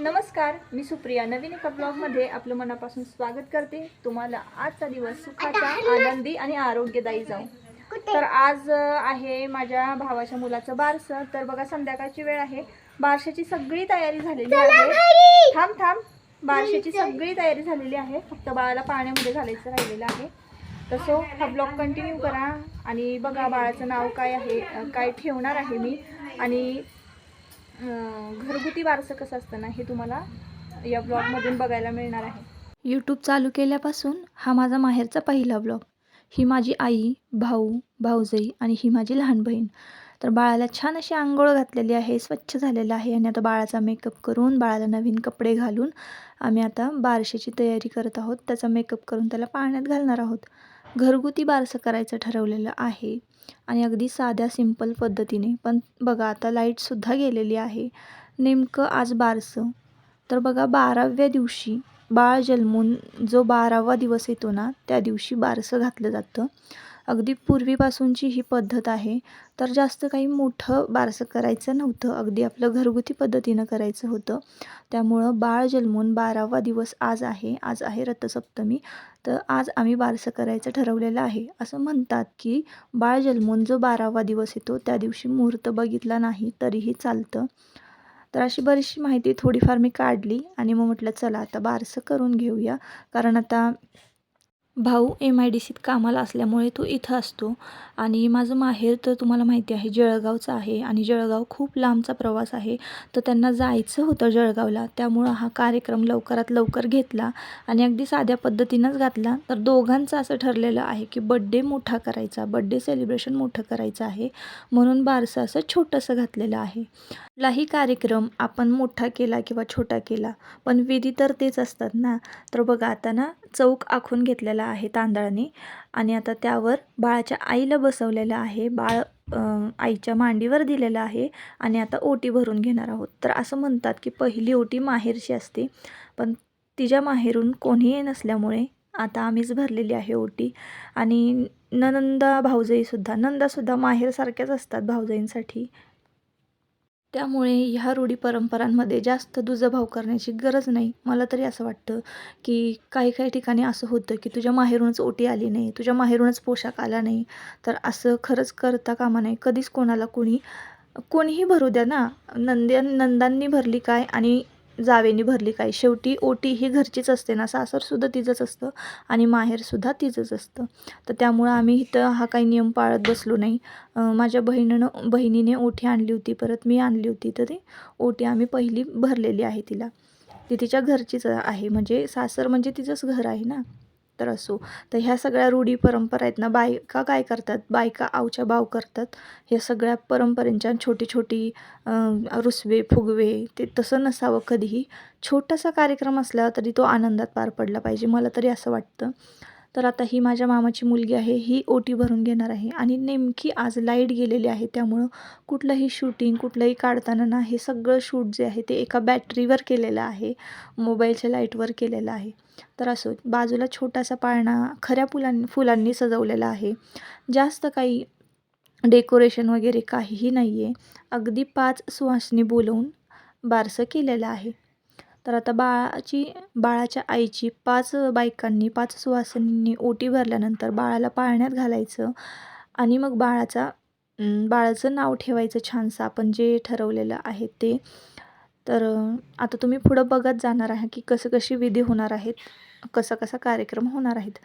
नमस्कार मी सुप्रिया. नवीन एका ब्लॉगमध्ये आपलं मनापासून स्वागत करते. तुम्हाला आजचा दिवस सुखाचा आनंदी आणि आरोग्यदायी जाऊ तर आज आहे माझ्या भावाच्या मुलाचं बारसं. तर बघा संध्याकाळची वेळ आहे. बारशाची सगळी तयारी झालेली आहे. थांब थांब. बारशाची सगळी तयारी झालेली आहे. फक्त बाळाला पाण्यामध्ये घालायचं राहिलेलं आहे. तसं हा ब्लॉग कंटिन्यू करा. आणि बघा बाळाचं नाव काय आहे काय ठेवणार आहे मी. आणि घरगुती वारसं कसं असतं ना हे तुम्हाला या ब्लॉगमधून बघायला मिळणार आहे. यूट्यूब चालू केल्यापासून हा माझा माहेरचा पहिला ब्लॉग. ही माझी आई भाऊ भाऊजाई आणि ही माझी लहान बहीण. तर बाळाला छान अशी आंघोळ घातलेली आहे स्वच्छ झालेलं आहे आणि आता बाळाचा मेकअप करून बाळाला नवीन कपडे घालून आम्ही आता बारशीची तयारी करत आहोत. त्याचा मेकअप करून त्याला पाण्यात घालणार आहोत. घरगुती बारसं करायचं ठरवलेलं आहे. आणि अगदी साध्या सिंपल पद्धतीने. पण बघा आता लाईटसुद्धा गेलेली आहे. नेमकं आज बारसं. तर बघा बाराव्या दिवशी बाळ जन्मून जो बारावा दिवस येतो ना त्या दिवशी बारसं घातलं जातं. अगदी पूर्वीपासूनची ही पद्धत आहे. तर जास्त काही मोठं बारसं करायचं नव्हतं. अगदी आपलं घरगुती पद्धतीनं करायचं होतं. त्यामुळं बाळ जन्मून बारावा दिवस आज आहे. आज आहे रथसप्तमी. तर आज आम्ही बारसं करायचं ठरवलेलं आहे. असं म्हणतात की बाळ जन्मून जो बारावा दिवस येतो त्या दिवशी मुहूर्त बघितला नाही तरीही चालतं. तर अशी बरीचशी माहिती थोडीफार मी काढली आणि मग म्हटलं चला आता बारसं करून घेऊया. कारण आता भाऊ एम आय डी सीत कामाला असल्यामुळे तो इथं असतो. आणि माझं माहेर तर तुम्हाला माहिती आहे जळगावचं आहे. आणि जळगाव खूप लांबचा प्रवास आहे. तर त्यांना जायचं होतं जळगावला. त्यामुळं हा कार्यक्रम लवकरात लवकर घेतला आणि अगदी साध्या पद्धतीनंच घातला. तर दोघांचं असं ठरलेलं आहे की बड्डे मोठा करायचा बड्डे सेलिब्रेशन मोठं करायचं आहे. म्हणून बारसं असं छोटंसं घातलेलं आहे. कुठलाही कार्यक्रम आपण मोठा केला किंवा छोटा केला पण विधी तर तेच असतात ना. तर बघा आता ना चौक आखून घेतलेला आहे तांदळाने. आणि आता त्यावर बाळाच्या आईला बसवलेलं आहे. बाळ आईच्या मांडीवर दिलेलं आहे. आणि आता ओटी भरून घेणार आहोत. तर असं म्हणतात की पहिली ओटी माहेरची असते. पण तिच्या माहेरून कोणीही नसल्यामुळे आता आम्हीच भरलेली आहे ओटी. आणि ननंदा भाऊजाईसुद्धा नंदासुद्धा माहेरसारख्याच असतात भाऊजाईंसाठी. त्यामुळे ह्या रूढी परंपरांमध्ये जास्त दुजाभाव करण्याची गरज नाही. मला तरी असं वाटतं की काही काही ठिकाणी असं होतं की तुझ्या माहेरूनच ओटी आली नाही तुझ्या माहेरूनच पोशाख आला नाही. तर असं खरंच करता कामा नाही कधीच कोणाला कोणी कोणीही भरू द्या ना. नंद्या नंदांनी भरली काय आणि जावेनी भरली काय शेवटी ओटी ही घरचीच असते ना सासरसुद्धा तिचंच असतं आणि माहेरसुद्धा तिचंच असतं. तर त्यामुळं आम्ही इथं हा काही नियम पाळत बसलो नाही. माझ्या बहिणीनं बहिणीने ओठी आणली होती परत मी आणली होती तर ती ओटी आम्ही पहिली भरलेली आहे तिला. ती तिच्या घरचीच आहे. म्हणजे सासर म्हणजे तिचंच घर आहे ना. तर असो. तर ह्या सगळ्या रूढी परंपरा आहेत ना बायका काय करतात? बायका आवच्या बाव करतात. ह्या सगळ्या परंपरेंच्या छोटी छोटी रुसवे फुगवे ते तसं नसावं कधीही. छोटासा कार्यक्रम असला तरी तो आनंदात पार पडला पाहिजे. मला तरी असं वाटतं. तर आता ही माझ्या मामाची मुलगी आहे ही ओटी भरून घेणार आहे. आणि नेमकी आज लाइट गेलेली आहे त्यामुळं कुठलंही शूटिंग कुठलंही काढताना ना हे सगळं शूट जे आहे ते एका बॅटरीवर केलेलं आहे मोबाईलच्या लाईटवर केलेलं आहे. तर असो बाजूला छोटासा पाळणा खऱ्या फुलां फुलांनी सजवलेला आहे. जास्त काही डेकोरेशन वगैरे काहीही नाही आहे अगदी पाच सुवासनी बोलवून बारसं केलेलं आहे. तर आता बाळाची बाळाच्या आईची पाच बायकांनी पाच सुवासिनींनी ओटी भरल्यानंतर बाळाला पाळण्यात घालायचं आणि मग बाळाचा बाळाचं नाव ठेवायचं छानसं आपण जे ठरवलेलं आहे ते. तर आता तुम्ही पुढं बघत जाणार आहे की कसं कशी विधी होणार आहेत कसा कसा कार्यक्रम होणार आहेत.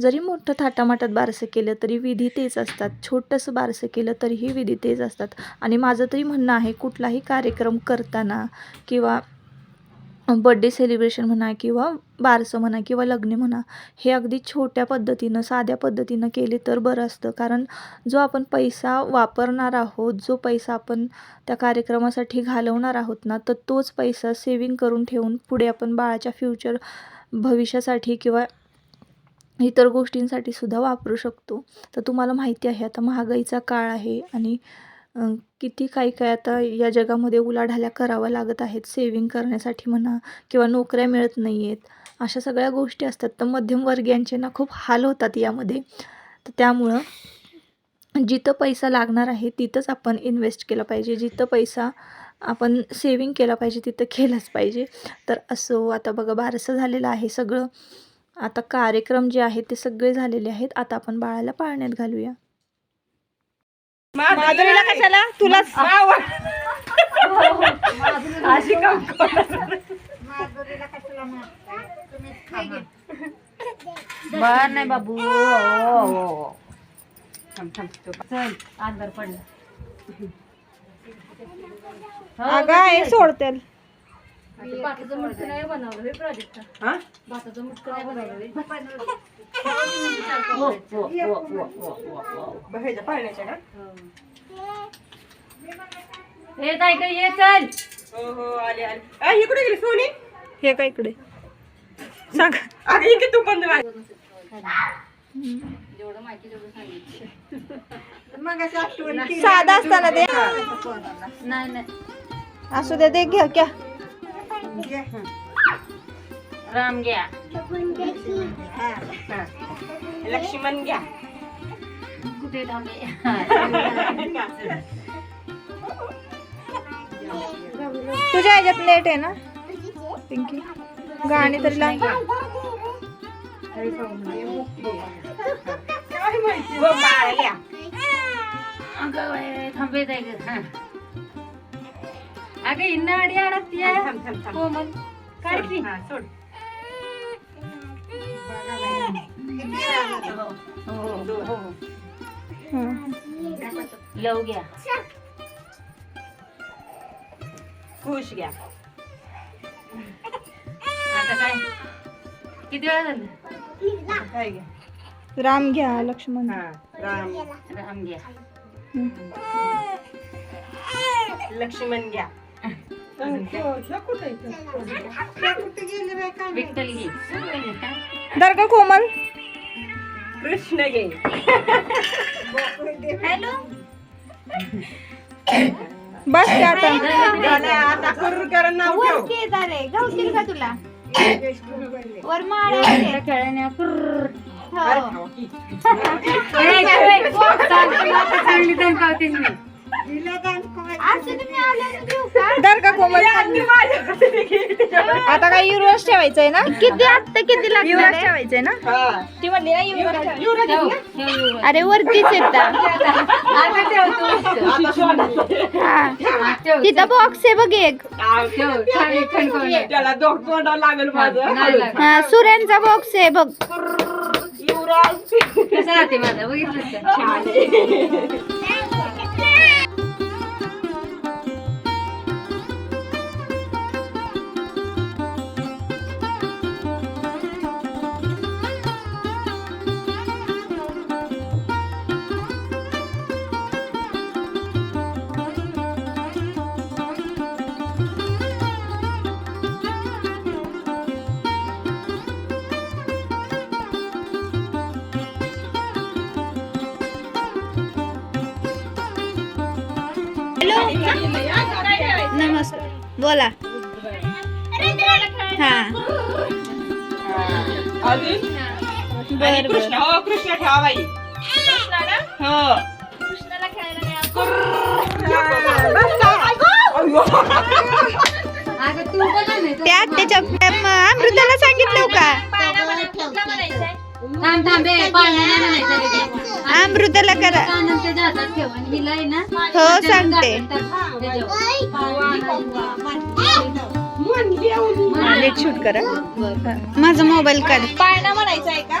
जरी मोठं थाटामाटात बारसं केलं तरी विधी तेच असतात. छोटंसं बारसं केलं तरीही विधी तेच असतात. आणि माझं तरी म्हणणं आहे कुठलाही कार्यक्रम करताना किंवा बड्डे सेलिब्रेशन म्हणा किंवा बारसं म्हणा किंवा लग्न म्हणा हे अगदी छोट्या पद्धतीनं साध्या पद्धतीनं केले तर बरं असतं. कारण जो आपण पैसा वापरणार आहोत जो पैसा आपण त्या कार्यक्रमासाठी घालवणार आहोत ना तर तोच पैसा सेविंग करून ठेवून पुढे आपण बाळाच्या फ्युचर भविष्यासाठी किंवा इतर गोष्टींसाठी सुद्धा वापरू शकतो. तर तुम्हाला माहिती आहे आता महागाईचा काळ आहे आणि किती काही काय आता या जगामध्ये उलाढाल्या कराव्या लागत आहेत सेविंग करण्यासाठी म्हणा किंवा नोकऱ्या मिळत नाही आहेत अशा सगळ्या गोष्टी असतात. तर मध्यमवर्गीयांचे ना खूप हाल होतात यामध्ये. तर त्यामुळं जिथं पैसा लागणार आहे तिथंच आपण इन्व्हेस्ट केला पाहिजे. जिथं पैसा आपण सेविंग केला पाहिजे तिथं केलंच पाहिजे. तर असो आता बघा बारसं झालेलं आहे सगळं. आता कार्यक्रम जे आहेत ते सगळे झालेले आहेत. आता आपण बाळाला पाळण्यात घालूया. माधुरीला कशाला? तुला अशी काम बर नाही बाबू ओ. थांब, थांब. चल अंधार पडला. अगं सोडतेल. भाताचं मुटकं नाही बनवलं हे? प्रोजेक्ट भाताचं मुटकं नाही बनवलं हो, हो, हो, हो, हो, हो, हो. हे ताई इकडे ये चल. इकडे गेली? सोनी? हे का इकडे? सांग. अगं इकडे तू पण जा. जेवढं माहिती तेवढं सांगितलं. मग असं आठवण केली. साधा असताना ते नाही नाही. असू दे दे घ्या क्या राम घ्या. हा, हा. लक्ष्मण घ्या. कुठे थांबे तुझ्या ह्याच्यात नेट आहे ना? पिंकी गाणी तरी बाई, थांबे. हा. अगं इन्ना अडी अडकती आहे. थांब, थांब, थांब. कोमल काढ की. हा, सोड हो, हो, हो. हं. लव घ्या खुश घ्या आता काय किती वेळा झालं काय घ्या राम घ्या लक्ष्मण हा राम राम घ्या. लक्ष्मण घ्या दर का कोमल कृष्ण घे बस की आता आता करू नाव चांगली दमकावते मी. दर का कोमल. आता काय युरोस ठेवायचंय ना? किती आता किती युरोस ठेवायचंय ना? हा. ती म्हणली ना? ठेव. अरे वरतीच येतात. तिथं बॉक्स आहे बघ एक. सूर्यांचा बॉक्स आहे बघ. युवराज कसं राहते माझं? बघितलं बोला. हा. अजून कृष्ण हो कृष्ण ठेवा बाई. हो. अगं तू बघा नाही तर- त्या त्याच्या अमृताला सांगितलं का? थांब थांब. अमृताला करा. हो सांगते. नेट शूट करा. माझा मोबाईल काढ. पाळणा म्हणायचा आहे का?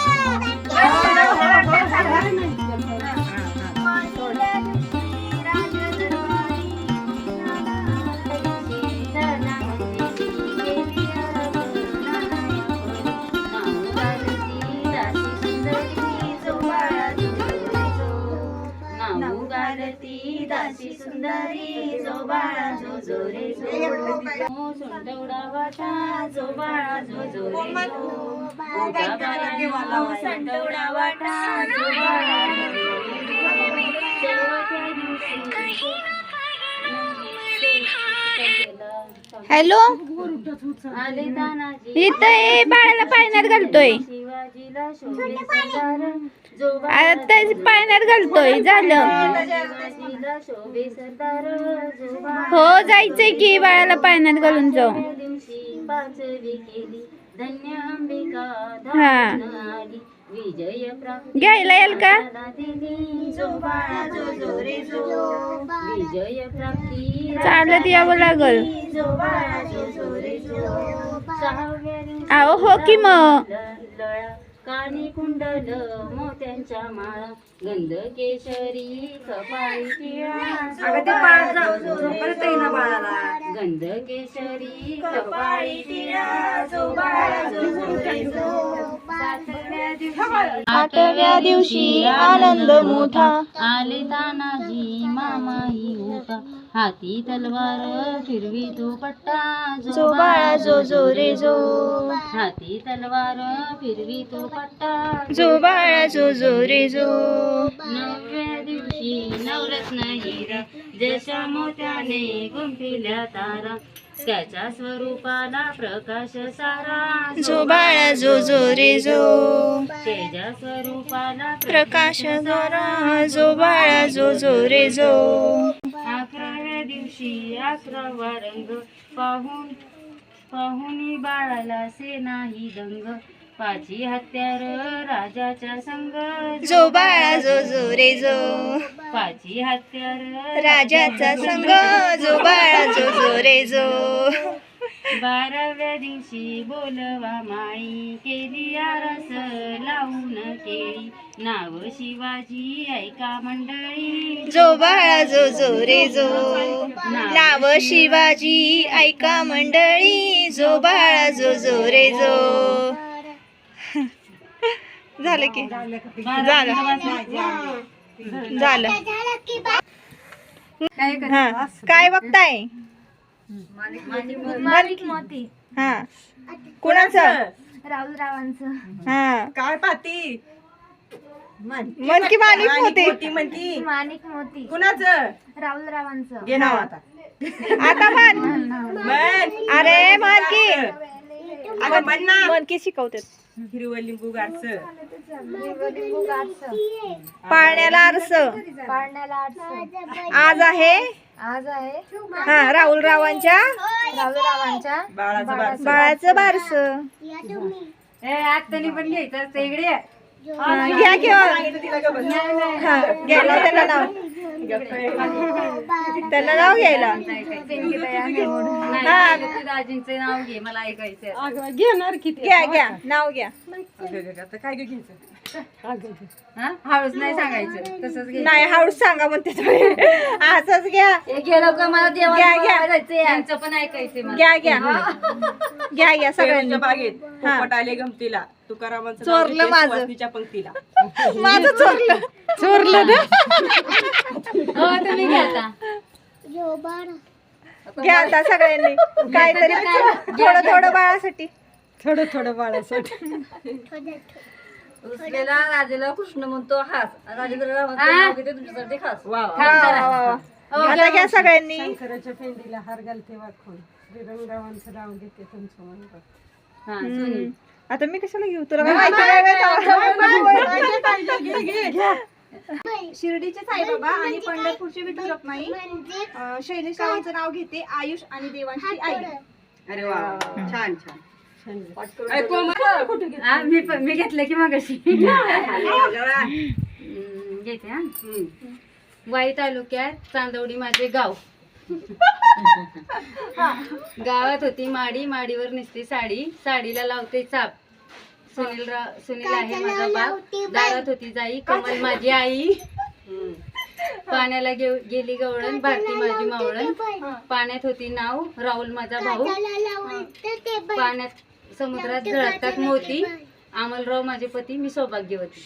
बाळा जो जो रे जो सुंदवडा वाटा जो बाळा जो जो रे जो उगा बाळा संडवडा वाटा जो बाळा जो जो हॅलो? इथं ए बाळाला पाण्यात घालतोय. आता पाण्यात घालतोय झालं. हो जायचंय की बाळाला पाण्यात घालून जाऊ. हा. विजय घ्यायला येईल का? विजय प्राप्ती चालत यावं लागल. आहो हो की मग? लळा. कानी कुंडल मोत्यांच्या माळा गंध केशरी कपाळी टिळा गंध केशरी कपाळी टिळा आठव्या दिवशी आनंद मोठा. आले तानाजी मामाही उठा हाती तलवार फिरवी तो पट्टा जो बाळा जो जो रे जो हाती तलवार फिरवी तो पट्टा जो बाळा जो जो रे जो नवव्या दिवशी नवरत्न हिरा जशा मोत्याने गुंफिल्या तारा त्याच्या स्वरूपाला प्रकाश सारा जो बाळा जो जो रे जो तेजा स्वरूपाला प्रकाश गरा जो बाळा जो जो रे जो अकराव्या दिवशी अकरावा रंग पाहून पाहुणी बाळाला से नाही दंग. पाची हत्यार राजाच्या संग जो बाळा जो जो रे जो. पाची हत्यार राजाचा संग जो बाळा जो जो रे जो. बाराव्या दिवशी बोलवा माई केली आरस लावून केळी. नाव शिवाजी ऐका मंडळी. जो बाळा जो जो रे जो. नाव शिवाजी ऐका मंडळी. जो बाळा जो जो रे जो. झालं की. झालं. झालं. हा. काय बघताय? मालिक मोती. हा. कुणाचं? राहुल रावांचं. हा. काय पाती? मन. की मालिक होते ती म्हणती माणिक मोती. कुणाचं? राहुल रावांचं. घे नाव आता. म्हण. अरे म्हण की. आता म्हण ना. म्हण की शिकवतात. हिरवं लिंबू गारचं पाळण्याला आरस. पाळण्याला आज आहे? आज आहे. हा राहुल रावांच्या? राहुल रावांच्या बाळाचं बारसं. बाळाचं बारस. आत्तानी पण घ्यायचं असतं. इकडे घ्या किंवा हा. घ्यायला त्याला नाव त्याला नाव घ्यायला. हा. दाजींचं नाव घे मला ऐकायचं घेणार किती घ्या घ्या. नाव घ्या. आता काय गं हळूच नाही सांगायचं. तसंच घे. नाही हळूच सांगा म्हणते तुम्ही. असंच घ्या. गेलो का मला घ्या, घ्या. देवा त्यांचं पण ऐकायचंय मला. घ्या घ्या. घ्या घ्या सगळ्यांनी. पेरूच्या बागेत पोपट आले गमतीला. तुकारामांचं नाव चोरलं माझं. सुवासिनीच्या पंक्तीला. माझं चोरलं. चोरलं ना? हो तुम्ही घ्या आता. घ्या आता सगळ्यांनी. काहीतरी थोडं थोडं बाळासाठी. थोडं थोडं बाळासाठी. रुसलेला राजेला कृष्ण म्हणतो हास. तुमच्यासाठी खास. वा. आता घ्या सगळ्यांनी. शंकराच्या पेंडीला हार घालते वाखून श्रीरंगरावांचं नाव घेते तुमचं म्हणतो हा आता मी कशाला घेऊ? तुला काय माहिती नाही का? शिर्डीचे साईबाबा आणि पंढरपूरचे विठू रखमाई अं, शैलेश रावांचं नाव घेते आयुष आणि देवांची आई. अरे वा छान छान. हा, मी घेतलं की मग अशी घेते हा वाई तालुक्यात चांदवडी माझे गाव गावात होती माडी माडीवर निसती साडी साडीला लावते चाप सुनील रा सुनील आहे माझा बाप दारात होती जाई कमल माझी आई पाण्याला गेली गवळण भारती माझी मावळण पाण्यात होती नाव राहुल माझा भाऊ पाण्यात समुद्रात झळकतात मोती अमलराव माझे पती मी सौभाग्यवती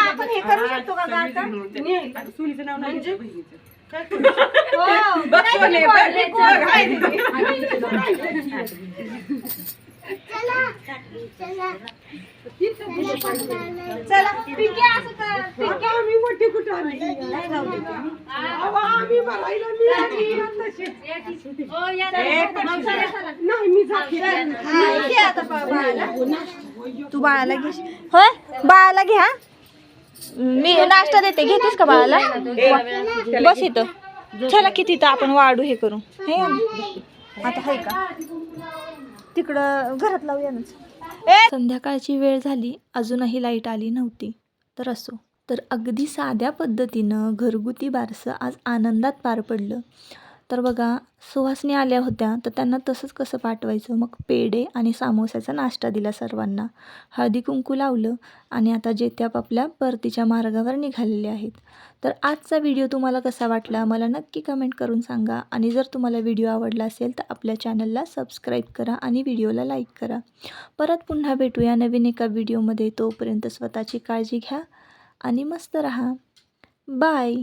आपण हे करू शकतो का आता सुनीचं नाव. हो. बघ आम्ही मोठी कुठं आम्ही? भरायला. हो नाही मी जाते. घे. तू बाळाला घे. होय? बाळाला घ्या मी नाश्ता देते. घेतेस का बाळाला? बस इथं. चला किती तर आपण वाढू हे करू. हे. आता हाय का? तिकडं घरात लावूया ना. संध्याकाळची वेळ झाली अजूनही लाइट आली नव्हती. तर असो. तर अगदी साध्या पद्धतीनं घरगुती बारसं आज आनंदात पार पडलं. तर बघा सुहासनी आल्या होत्या तर त्यांना तसंच कसं पाठवायचं? मग पेढे आणि सामोस्याचा नाश्ता दिला सर्वांना. हळदी कुंकू लावलं आणि आता जे आपापल्या परतीच्या मार्गावर निघालेले आहेत. तर आजचा व्हिडिओ तुम्हाला कसा वाटला? मला नक्की कमेंट करून सांगा. आणि जर तुम्हाला व्हिडिओ आवडला असेल तर आपल्या चॅनलला सबस्क्राईब करा आणि व्हिडिओला लाईक करा. परत पुन्हा भेटूया नवीन एका व्हिडिओमध्ये. तोपर्यंत स्वतःची काळजी घ्या आणि मस्त रहा. बाय.